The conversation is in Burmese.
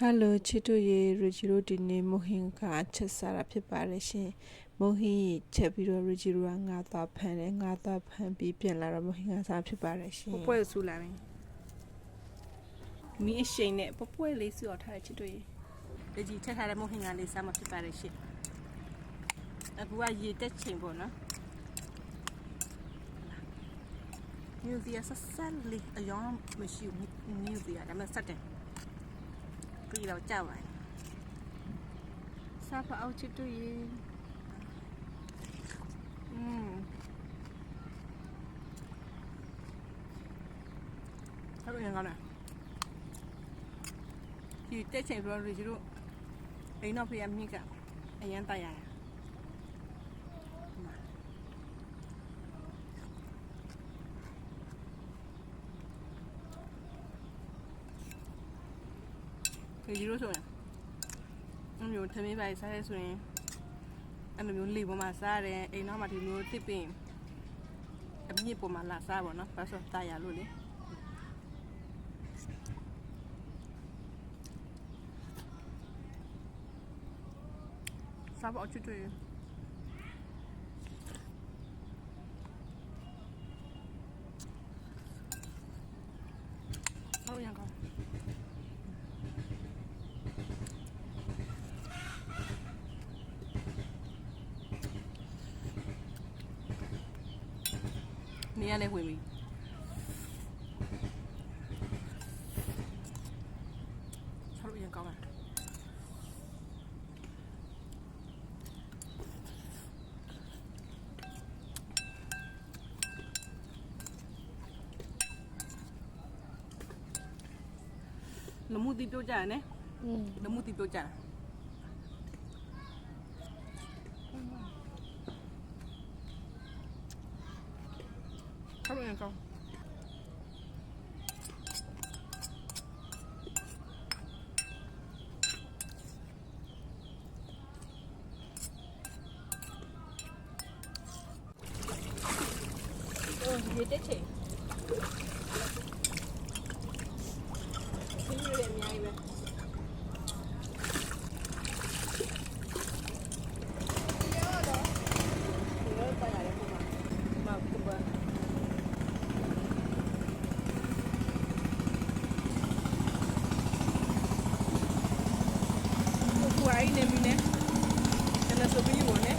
ဟယ်လိုချစ်တို့ရေရဂျီရိုဒီနေ့မိုဟင်ကချက်စားတာဖြစ်ပါတယ်ရှင်မိုဟင်ချက်ပြီးတော့ရဂျီရိုကငါသွားဖန်တယ်ငါသွားဖန်ပြီးပြန်လာတော့မိုဟင်ကစားဖြစ်ပါတယ်ရှင်ပပွဲဆူလာမယ်မီးအရှိန်နဲ့ပပွဲလေးဆူအောင်ထားတဲ့ချစ်တို့ရေဒီကြီးထက်ထားတဲ့မုတ်ဟင်ကလေးစားမဖြစ်ပါရဲ့ရှင့်အခုကရေတက်ချိန်ပေါ့နော်မြူဇီယာဆက်ဆက်လေးအယောင်မရှိဘူးမြူဇီယာဒါမှဆက်တယ် ပြီးတော့ကြောက်ပါစားဖအောင်ချစ်တို့ရေอืมဆက်လို့ရင်ကောင်းတယ်ဒီတက်ချိန်ဆိုတော့ဒီတို့အိမ်တော့ဖေးရမြင့်ကအရန်တိုက်ရတယ် ဒီလိုဆိုရင်အမျိုးသမီးပိုင်စားရဲဆိုရင်အဲ့လိုမျိုးလေပေါ်မှာစားတယ်အိမ်တော့မှဒီမျိုးတစ်ပင်အမြင့်ပေါ်မှာလာစားပါတော့ဘာလို့တာရလို့လေစားပါအချွတ်တွေဟုတ်ရကောနေ ရလည်းဝင်ပြီဆောက်လို့ရကောင်းလားလမှုတီပြောကြရနဲ့ อืมလမှုတီပြောကြဆောက်လို့ရကောင်းအိုးဒီတက်ချေခင်းရတဲ့အများကြီးပဲ Primero pagaré como más como ကိုယ်အိုင်းနေမီနဲ့အဲ့ဒါဆိုပြီးဝင်နေ